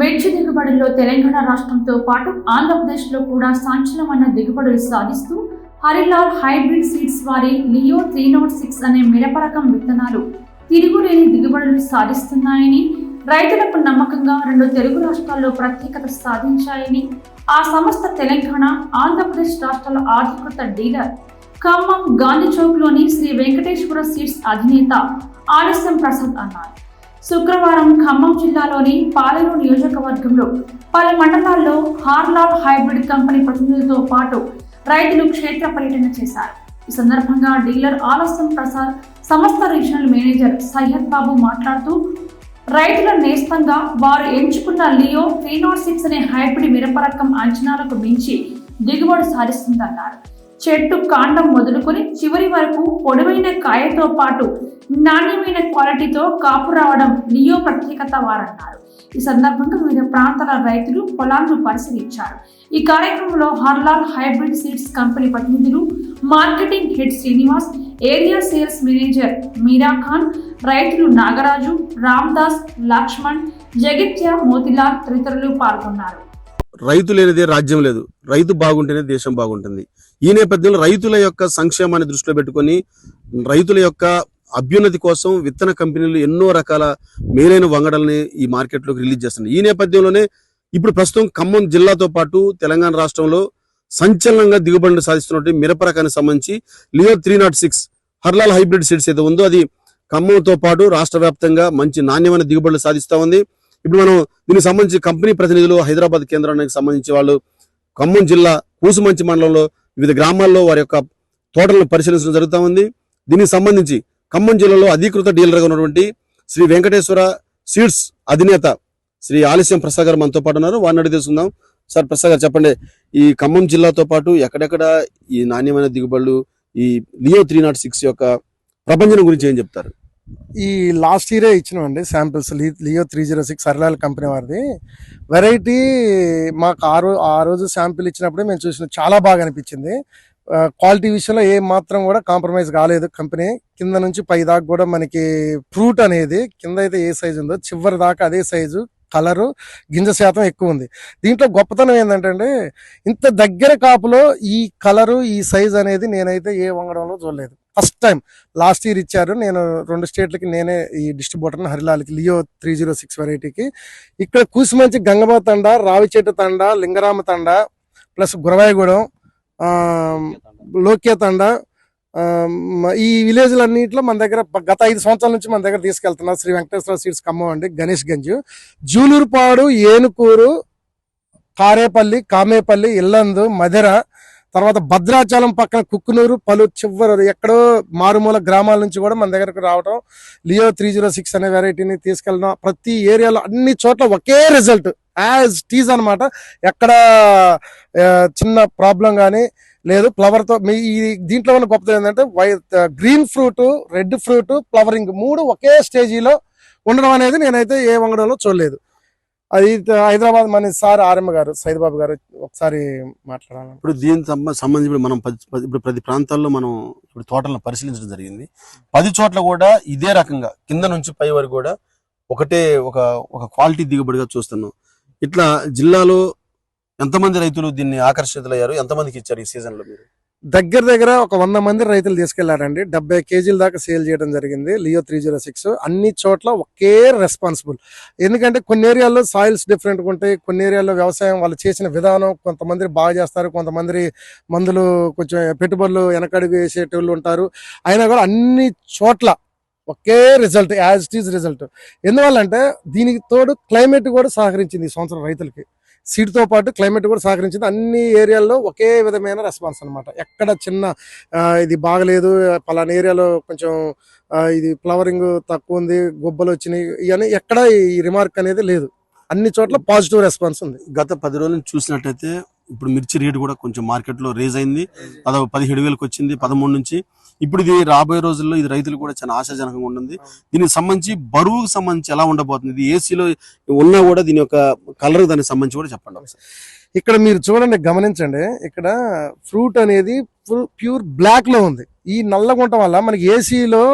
మిర్చి దిగుబడుల్లో తెలంగాణ రాష్ట్రంతో పాటు ఆంధ్రప్రదేశ్లో కూడా సంచలనమైన దిగుబడులు సాధిస్తూ హరిలాల్ హైబ్రిడ్ సీడ్స్ వారి లియో త్రీ నాట్ సిక్స్ అనే మిరప రకం విత్తనాలు తిరుగులేని దిగుబడులు సాధిస్తున్నాయని రైతులకు నమ్మకంగా రెండు తెలుగు రాష్ట్రాల్లో ప్రత్యేకత సాధించాయని ఆ సంస్థ తెలంగాణ ఆంధ్రప్రదేశ్ రాష్ట్రాల అధికృత డీలర్ ఖమ్మం గాంధీ చౌక్లోని శ్రీ వెంకటేశ్వర సీడ్స్ అధినేత ఆలస్యం ప్రసాద్ అన్నారు. శుక్రవారం ఖమ్మం జిల్లాలోని పాలేరు నియోజకవర్గంలో పలు మండలాల్లో హార్లాల్ హైబ్రిడ్ కంపెనీ ప్రతినిధులతో పాటు రైతులు క్షేత్ర పర్యటన చేశారు. ఈ సందర్భంగా డీలర్ ఆలస్యం ప్రసాద్ సంస్థ రీజనల్ మేనేజర్ సయ్యద్ బాబు మాట్లాడుతూ రైతుల నేస్తంగా వారు ఎంచుకున్న లియో త్రీ నాట్ సిక్స్ అనే హైబ్రిడ్ మిరప రకం అంచనాలకు మించి దిగుబడి సాధిస్తుందన్నారు. చెట్టు కాండం మొదలుకొని చివరి వరకు పొడవైన కాయతో పాటు నాణ్యమైన క్వాలిటీతో కాపు రావడం లియో ప్రత్యేకత వారన్నారు. ఈ సందర్భంగా వివిధ ప్రాంతాల రైతులు పొలాలను పరిశీలించారు. ఈ కార్యక్రమంలో హర్లాల్ హైబ్రిడ్ సీడ్స్ కంపెనీ ప్రతినిధులు marketing head Srinivas area sales manager Meera Khan రైతులు నాగరాజు రామ్దాస్ లక్ష్మణ్ జగిత్య మోతిలాల్ తదితరులు పాల్గొన్నారు. రైతు లేనిదే రాజ్యం లేదు. రైతు బాగుంటేనే దేశం బాగుంటుంది. ఈ నేపథ్యంలో రైతుల యొక్క సంక్షేమాన్ని దృష్టిలో పెట్టుకొని రైతుల యొక్క అభ్యున్నతి కోసం విత్తన కంపెనీలు ఎన్నో రకాల మేలైన వంగడల్ని ఈ మార్కెట్లోకి రిలీజ్ చేస్తున్నాయి. ఈ నేపథ్యంలోనే ఇప్పుడు ప్రస్తుతం ఖమ్మం జిల్లాతో పాటు తెలంగాణ రాష్ట్రంలో సంచలనంగా దిగుబడిని సాధిస్తున్నటువంటి మిరప రకానికి సంబంధించి Leo three nought six Harlal hybrid seeds ఏదో ఉందో అది ఖమ్మంతో పాటు రాష్ట్ర వ్యాప్తంగా మంచి నాణ్యమైన దిగుబడులు సాధిస్తా ఉంది. ఇప్పుడు మనం దీనికి సంబంధించి కంపెనీ ప్రతినిధులు హైదరాబాద్ కేంద్రానికి సంబంధించి వాళ్ళు ఖమ్మం జిల్లా కూసుమంచి మండలంలో వివిధ గ్రామాల్లో వారి యొక్క తోటలను పరిశీలించడం జరుగుతూ ఉంది. దీనికి సంబంధించి ఖమ్మం జిల్లాలో అధీకృత డీలర్గా ఉన్నటువంటి శ్రీ వెంకటేశ్వర సీడ్స్ అధినేత శ్రీ ఆలస్యం ప్రసాద్ గారు మనతో పాటు ఉన్నారు. వారిని అడిగి తెలుసుకుందాం. సార్ ప్రసాద్ గారు చెప్పండి ఈ ఖమ్మం జిల్లాతో పాటు ఎక్కడెక్కడ ఈ నాణ్యమైన దిగుబడులు ఈ లియో త్రీ నాట్ సిక్స్ యొక్క ప్రపంచం గురించి ఏం చెప్తారు? ఈ లాస్ట్ ఇయరే ఇచ్చినామండి samples Leo three zero six Harlal company వారిది. వెరైటీ మాకు ఆ రోజు ఆ రోజు శాంపిల్ ఇచ్చినప్పుడే మేము చూసిన. చాలా బాగా అనిపించింది. క్వాలిటీ విషయంలో ఏ మాత్రం కూడా కాంప్రమైజ్ కాలేదు కంపెనీ కింద నుంచి పై దాకా కూడా మనకి ఫ్రూట్ అనేది కింద అయితే ఏ సైజు ఉందో చివరి దాకా అదే సైజు కలరు గింజ శాతం ఎక్కువ ఉంది. దీంట్లో గొప్పతనం ఏంటంటే ఇంత దగ్గర కాపులో ఈ కలరు ఈ సైజ్ అనేది నేనైతే ఏ వంగడంలో చూడలేదు. ఫస్ట్ టైం లాస్ట్ ఇయర్ ఇచ్చారు. నేను రెండు స్టేట్లకి నేనే ఈ డిస్ట్రిబ్యూటర్ని హరిలాల్కి లియో త్రీ జీరో సిక్స్ వెరైటీకి. ఇక్కడ కూసిమంచి గంగమ్మ తండ రావిచెట్టు తండ లింగరామ తండ ప్లస్ గురవాయగూడెం లోక్య తండ ఈ విలేజ్లన్నింటిలో మన దగ్గర గత ఐదు సంవత్సరాల నుంచి మన దగ్గర తీసుకెళ్తున్నారు శ్రీ వెంకటేశ్వర సీడ్స్ ఖమ్మం అండి గణేష్ గంజ్. జూలూరుపాడు ఏనుకూరు కారేపల్లి కామేపల్లి ఇల్లందు మధిర తర్వాత భద్రాచలం పక్కన కుక్కునూరు పలు చివరి ఎక్కడో మారుమూల గ్రామాల నుంచి కూడా మన దగ్గరకు రావడం లియో త్రీ జీరో సిక్స్ అనే వెరైటీని తీసుకెళ్ళడం ప్రతి ఏరియాలో అన్ని చోట్ల ఒకే రిజల్ట్ యాజ్ టీజ్ అనమాట ఎక్కడ చిన్న ప్రాబ్లం కానీ లేదు ఫ్లవర్తో మీ ఈ దీంట్లో ఉన్న గొప్పది ఏంటంటే why green fruit red fruit flowering మూడు ఒకే స్టేజీలో ఉండడం అనేది నేనైతే ఏ వంగడంలో చూడలేదు. అది హైదరాబాద్ మన సార్ ఆర్ఎం గారు సైదబాబు గారు ఒకసారి మాట్లాడాలి ఇప్పుడు దీనికి సంబంధించి ఇప్పుడు మనం ఇప్పుడు ప్రతి ప్రాంతాల్లో మనం ఇప్పుడు తోటలను పరిశీలించడం జరిగింది. పది చోట్ల కూడా ఇదే రకంగా కింద నుంచి పై వరకు కూడా ఒకటే ఒక ఒక క్వాలిటీ దిగుబడిగా చూస్తున్నాం. ఇట్లా జిల్లాలో ఎంతమంది రైతులు దీన్ని ఆకర్షితులయ్యారు? ఎంతమందికి ఇచ్చారు ఈ సీజన్లో మీరు? దగ్గర దగ్గర ఒక వంద మంది రైతులు తీసుకెళ్ళారండి. డెబ్బై కేజీల దాకా సేల్ చేయడం జరిగింది. Leo three zero six. అన్ని చోట్ల ఒకే రెస్పాన్సిబుల్. ఎందుకంటే కొన్ని ఏరియాల్లో సాయిల్స్ డిఫరెంట్గా ఉంటాయి. కొన్ని ఏరియాల్లో వ్యవసాయం వాళ్ళు చేసిన విధానం కొంతమంది బాగా చేస్తారు. కొంతమంది మందులు కొంచెం పెట్టుబడులు వెనకడుగు వేసేటోళ్ళు ఉంటారు. అయినా కూడా అన్ని చోట్ల ఒకే result as it is result. ఎందువల్లంటే దీనికి తోడు క్లైమేట్ కూడా సహకరించింది ఈ సంవత్సరం రైతులకి. సీడ్తో పాటు క్లైమేట్ కూడా సహకరించింది. అన్ని ఏరియాల్లో ఒకే విధమైన రెస్పాన్స్ అన్నమాట. ఎక్కడ చిన్న ఇది బాగలేదు పలానా ఏరియాలో కొంచెం ఇది ఫ్లవరింగ్ తక్కువ ఉంది గుబ్బలు వచ్చినాయి ఇవన్నీ ఎక్కడ ఈ రిమార్క్ అనేది లేదు. అన్ని చోట్ల పాజిటివ్ రెస్పాన్స్ ఉంది. గత పది రోజుల చూసినట్టయితే ఇప్పుడు మిర్చి రేటు కూడా కొంచెం మార్కెట్లో రేజ్ అయింది. దాదాపు పదిహేడు వేలకు వచ్చింది పదమూడు నుంచి. ఇప్పుడు ఇది రాబోయే రోజుల్లో ఇది రైతులు కూడా చాలా ఆశాజనకంగా ఉంటుంది. దీనికి సంబంధించి బరువుకు సంబంధించి ఎలా ఉండబోతుంది? ఇది ఏసీలో ఉన్నా కూడా దీని యొక్క కలర్ దానికి సంబంధించి కూడా చెప్పండి ఇక్కడ మీరు చూడండి గమనించండి. ఇక్కడ ఫ్రూట్ అనేది ప్యూర్ బ్లాక్లో ఉంది. ఈ నల్లగుంట వల్ల మనకి ఏసీలో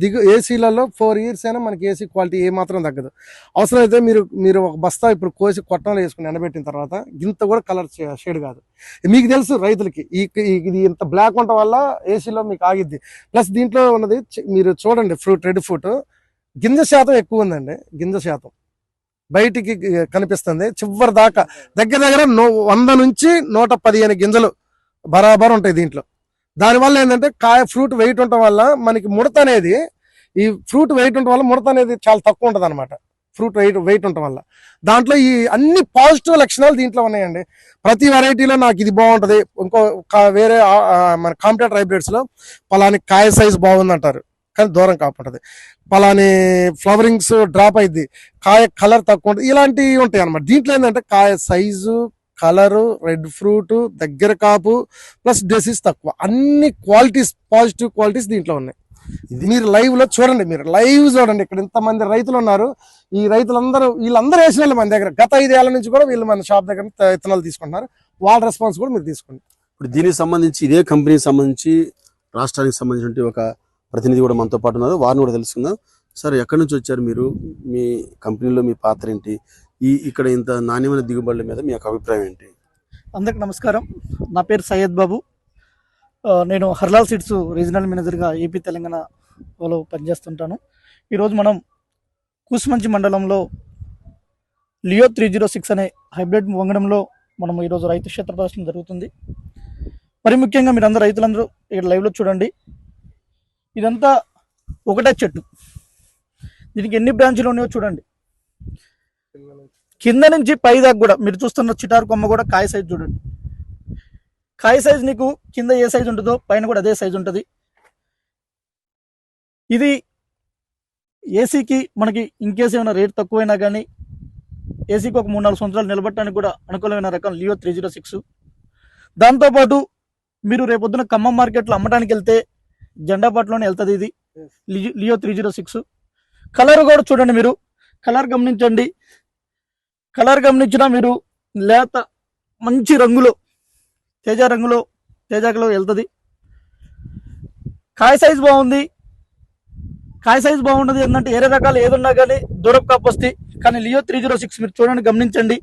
దిగు ఏసీలలో ఫోర్ ఇయర్స్ అయినా మనకి ఏసీ క్వాలిటీ ఏ మాత్రం తగ్గదు. అవసరమైతే మీరు మీరు ఒక బస్తా ఇప్పుడు కోసి కొట్టంలో వేసుకుని ఎండబెట్టిన తర్వాత ఇంత కూడా కలర్ షేడ్ కాదు. మీకు తెలుసు రైతులకి ఈ ఇది ఇంత బ్లాక్ ఉండటం వల్ల ఏసీలో మీకు ఆగిద్ది. ప్లస్ దీంట్లో ఉన్నది మీరు చూడండి ఫ్రూట్ రెడ్ ఫ్రూట్. గింజ శాతం ఎక్కువ ఉందండి గింజ శాతం. బయటికి కనిపిస్తుంది. చివరి దాకా దగ్గర దగ్గర వంద నుంచి నూట పదిహేను గింజలు బరాబర్ ఉంటాయి దీంట్లో. దానివల్ల ఏంటంటే కాయ ఫ్రూట్ వెయిట్ ఉండటం వల్ల మనకి ముడత అనేది ఈ ఫ్రూట్ వెయిట్ ఉండటం వల్ల ముడత అనేది చాలా తక్కువ ఉంటుంది అనమాట ఫ్రూట్ వెయిట్ వెయిట్ ఉండటం వల్ల. దాంట్లో ఈ అన్ని పాజిటివ్ లక్షణాలు దీంట్లో ఉన్నాయండి. ప్రతి వెరైటీలో నాకు ఇది బాగుంటది. ఇంకో కా- వేరే మన కాంపిటేటర్ హైబ్రిడ్స్లో పలాని కాయ సైజ్ బాగుంది అంటారు కానీ దూరం కాకుంటుంది. పలాని ఫ్లవరింగ్స్ డ్రాప్ అయింది కాయ కలర్ తక్కువ ఉంటుంది. ఇలాంటివి ఉంటాయి అనమాట దీంట్లో ఏంటంటే కాయ సైజు కలరు రెడ్ ఫ్రూట్ దగ్గర కాపు ప్లస్ డెసిస్ తక్కువ. అన్ని క్వాలిటీస్ పాజిటివ్ క్వాలిటీస్ దీంట్లో ఉన్నాయి. ఇది మీరు లైవ్లో చూడండి మీరు లైవ్ చూడండి. ఇక్కడ ఇంతమంది రైతులు ఉన్నారు. ఈ రైతులందరూ వీళ్ళందరూ వేసిన వాళ్ళు మన దగ్గర. గత ఐదేళ్ళ నుంచి కూడా వీళ్ళు మన షాప్ దగ్గర విత్తనాలు తీసుకుంటున్నారు. వాళ్ళ రెస్పాన్స్ కూడా మీరు తీసుకోండి. ఇప్పుడు దీనికి సంబంధించి ఇదే కంపెనీకి సంబంధించి రాష్ట్రానికి సంబంధించిన ఒక ప్రతినిధి కూడా మనతో పాటు ఉన్నారు. వారిని కూడా తెలుసుకుందాం. సార్ ఎక్కడి నుంచి వచ్చారు మీరు? మీ కంపెనీలో మీ పాత్ర ఏంటి? ఈ ఇక్కడ ఇంత నాణ్యమైన దిగుబడుల మీద మీ యొక్క అభిప్రాయం ఏంటి? అందరికి నమస్కారం. నా పేరు సయ్యద్ బాబు. నేను హర్లాల్ సీడ్స్ రీజనల్ మేనేజర్గా ఏపీ తెలంగాణలో పనిచేస్తుంటాను. ఈరోజు మనం కూసుమంచి మండలంలో లియో త్రీ జీరో సిక్స్ అనే హైబ్రిడ్ వంగడంలో మనం ఈరోజు రైతు క్షేత్ర ప్రదర్శన జరుగుతుంది. మరి ముఖ్యంగా మీరు రైతులందరూ ఇక్కడ లైవ్లో చూడండి. ఇదంతా ఒకటే చెట్టు. దీనికి ఎన్ని బ్రాంచ్లు ఉన్నాయో చూడండి. కింద నుంచి పై దాకా కూడా మీరు చూస్తున్న చిటారు కొమ్మ కూడా కాయ సైజ్ చూడండి. కాయ సైజ్ నీకు కింద ఏ సైజ్ ఉంటుందో పైన కూడా అదే సైజ్ ఉంటుంది. ఇది ఏసీకి మనకి ఇన్కేస్ ఏమైనా రేట్ తక్కువైనా కానీ ఏసీకి ఒక మూడు నాలుగు సంవత్సరాలు నిలబట్టడానికి కూడా అనుకూలమైన రకం లియో త్రీ జీరో సిక్స్ దాంతోపాటు మీరు రేపొద్దున ఖమ్మం మార్కెట్లో అమ్మడానికి వెళ్తే జెండాపాట్లోనే వెళ్తుంది ఇది. Leo three zero six colour కూడా చూడండి మీరు. కలర్ గమనించండి. కలర్ గమనించినా మీరు లేత మంచి రంగులో తేజ రంగులో తేజాకలో వెళ్తుంది. కాయ సైజ్ బాగుంది. కాయ సైజ్ బాగుండదు ఏంటంటే ఏరే రకాలు ఏదున్నా కానీ దూరపు కాపు వస్తాయి కానీ లియో త్రీ జీరో సిక్స్ మీరు చూడండి గమనించండి.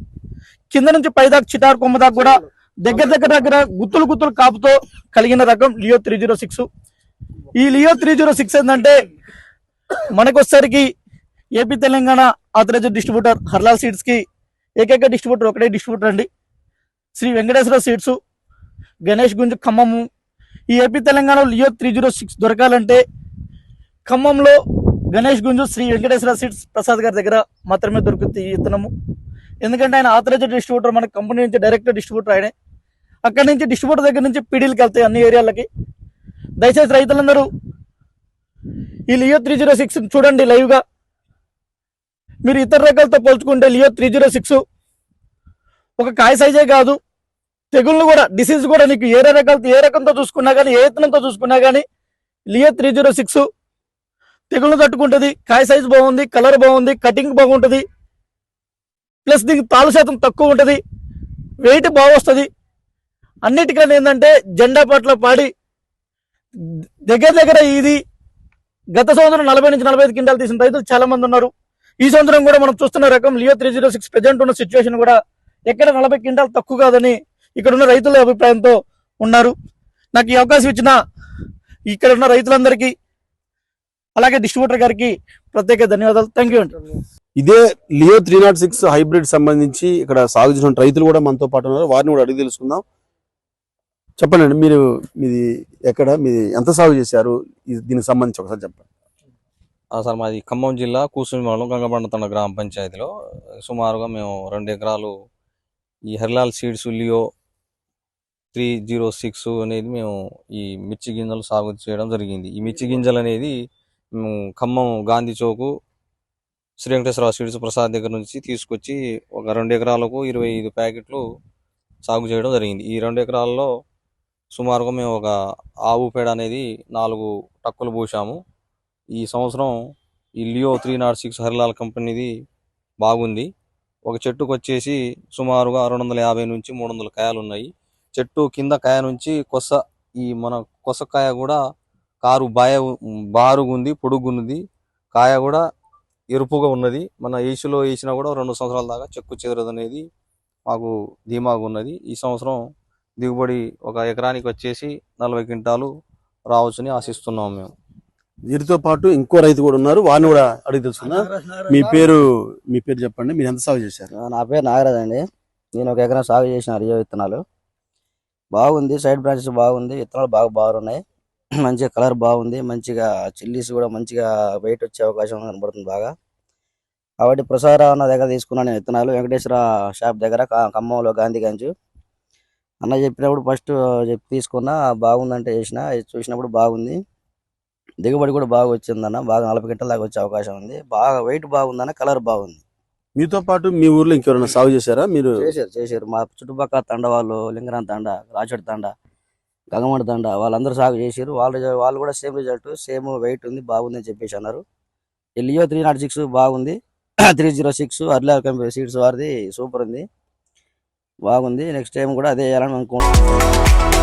కింద నుంచి పైదాకా చిటార్ కొమ్మ దాకా కూడా దగ్గర దగ్గర దగ్గర గుత్తులు గుత్తులు కాపుతో కలిగిన రకం లియో త్రీ జీరో సిక్స్ ఈ లియో త్రీ జీరో సిక్స్ ఏంటంటే మనకొచ్చేసరికి AP Telangana authorized distributor Harlal సీడ్స్కి ఏకైక డిస్ట్రిబ్యూటర్ ఒకటే డిస్ట్రిబ్యూటర్ అండి. శ్రీ వెంకటేశ్వర సీడ్స్ గణేష్ గుంజు ఖమ్మము. ఈ ఏపీ తెలంగాణలో లియో త్రీ జీరో సిక్స్ దొరకాలంటే ఖమ్మంలో గణేష్ గుంజు శ్రీ వెంకటేశ్వర సీడ్స్ ప్రసాద్ గారి దగ్గర మాత్రమే దొరుకుతుంది ఈ విత్తనము. ఎందుకంటే ఆయన ఆథరైజ్డ్ డిస్ట్రిబ్యూటర్ మన కంపెనీ నుంచి డైరెక్ట్ డిస్ట్రిబ్యూటర్ ఆయనే. అక్కడి నుంచి డిస్ట్రిబ్యూటర్ దగ్గర నుంచి పీడీలకు వెళ్తాయి అన్ని ఏరియాలకి. దయచేసి రైతులందరూ ఈ లియో త్రీ జీరో సిక్స్ చూడండి లైవ్గా. మీరు ఇతర రకాలతో పోల్చుకుంటే లియో త్రీ జీరో సిక్స్ ఒక కాయ సైజే కాదు. తెగుళ్ళు కూడా డిసీజ్ కూడా నీకు ఏ రకాలతో ఏ రకంతో చూసుకున్నా కానీ ఏ ఇతనంతో చూసుకున్నా కానీ లియో త్రీ జీరో సిక్స్ తెగుళ్ళు తట్టుకుంటుంది. కాయ సైజ్ బాగుంది కలర్ బాగుంది కటింగ్ బాగుంటుంది. ప్లస్ దీనికి తాలు శాతం తక్కువ ఉంటుంది. వెయిట్ బాగా వస్తుంది. అన్నిటికన్నా ఏంటంటే జెండా పట్ల పాడి దగ్గర దగ్గర ఇది గత సంవత్సరం నలభై నుంచి నలభై ఐదు కింటాలు తీసిన రైతులు చాలామంది ఉన్నారు. ఈ సంవత్సరం కూడా మనం చూస్తున్న రకం Leo three zero six present ఉన్న సిచ్యువేషన్ కూడా ఎక్కడ నలభై క్వింటాలు తక్కువ కాదని ఇక్కడ ఉన్న రైతుల అభిప్రాయంతో ఉన్నారు. నాకు ఈ అవకాశం ఇచ్చిన ఇక్కడ ఉన్న రైతులందరికీ అలాగే డిస్ట్రిబ్యూటర్ గారికి ప్రత్యేక ధన్యవాదాలు. థ్యాంక్ యూ ఇదే Leo three nought six hybrid సంబంధించి ఇక్కడ సాగు చేసిన రైతులు కూడా మనతో పాటు ఉన్నారు. వారిని కూడా అడిగి తెలుసుకుందాం. చెప్పండి మీరు మీది ఎక్కడ మీది ఎంత సాగు చేశారు? దీనికి సంబంధించి ఒకసారి చెప్పండి. సార్ మాది ఖమ్మం జిల్లా కూసుని మండలం గంగబండతండ గ్రామ పంచాయతీలో. సుమారుగా మేము రెండు ఎకరాలు ఈ Harlal seeds Leo three zero six అనేది మేము ఈ మిర్చి గింజలు సాగు చేయడం జరిగింది. ఈ మిర్చి గింజలు అనేది మేము ఖమ్మం గాంధీ చౌకు శ్రీ వెంకటేశ్వర సీడ్స్ ప్రసాద్ దగ్గర నుంచి తీసుకొచ్చి ఒక రెండు ఎకరాలకు ఇరవై ఐదు ప్యాకెట్లు సాగు చేయడం జరిగింది. ఈ రెండు ఎకరాల్లో సుమారుగా మేము ఒక ఆవు పేడ అనేది నాలుగు టక్కులు పోసాము. ఈ సంవత్సరం ఈ Leo three nought six Harilal కంపెనీది బాగుంది. ఒక చెట్టుకు వచ్చేసి సుమారుగా రెండు వందల యాభై నుంచి మూడు వందల కాయలు ఉన్నాయి. చెట్టు కింద కాయ నుంచి కొస ఈ మన కొసకాయ కూడా కారు బాయ బారుగుంది పొడుగున్నది కాయ కూడా ఎరుపుగా ఉన్నది. మన ఏసీలో వేసినా కూడా రెండు సంవత్సరాల దాకా చెక్కు చెదరదు అనేది మాకు ధీమాగా ఉన్నది. ఈ సంవత్సరం దిగుబడి ఒక ఎకరానికి వచ్చేసి నలభై క్వింటాలు రావచ్చని ఆశిస్తున్నాం మేము. వీరితో పాటు ఇంకో రైతు కూడా ఉన్నారు. వారిని కూడా అడిగి తెలుసుకుందాం. మీ పేరు మీ పేరు చెప్పండి. మీరు ఎంత సాగు చేశారు? నా పేరు నాగరాజ్ అండి. నేను ఒక ఎకరం సాగు చేసిన రియో విత్తనాలు. బాగుంది సైడ్ బ్రాంచెస్ బాగుంది విత్తనాలు బాగా బాగున్నాయి. మంచిగా కలర్ బాగుంది మంచిగా చిల్లీస్ కూడా మంచిగా వెయిట్ వచ్చే అవకాశం కనబడుతుంది బాగా. కాబట్టి ప్రసార అన్న దగ్గర తీసుకున్నాను నేను విత్తనాలు. వెంకటేశ్వర షాప్ దగ్గర ఖమ్మంలో గాంధీ గంజు అన్న చెప్పినప్పుడు ఫస్ట్ చెప్పి తీసుకున్నా బాగుందంటే ఇది చూసినప్పుడు బాగుంది. దిగుబడి కూడా బాగా వచ్చిందన్న బాగా నలభై గంటల దాకా వచ్చే అవకాశం ఉంది. బాగా వెయిట్ బాగుందన్న కలర్ బాగుంది. మీతో పాటు మీ ఊర్లో ఇంకెవరైనా సాగు చేశారా? మీరు చేశారు చేశారు. మా చుట్టుపక్కల తండ వాళ్ళు లింగరాన్ తండ రాచడి తండ గంగమడి తండ వాళ్ళందరూ సాగు చేశారు. వాళ్ళు వాళ్ళు కూడా సేమ్ రిజల్ట్ సేమ్ వెయిట్ ఉంది బాగుంది అని చెప్పేసి అన్నారు. లియో త్రీ నాట్ సిక్స్ బాగుంది. Three zero six Harlal company seeds వారిది సూపర్ ఉంది. బాగుంది. నెక్స్ట్ టైం కూడా అదే వేయాలని అనుకుంటున్నాను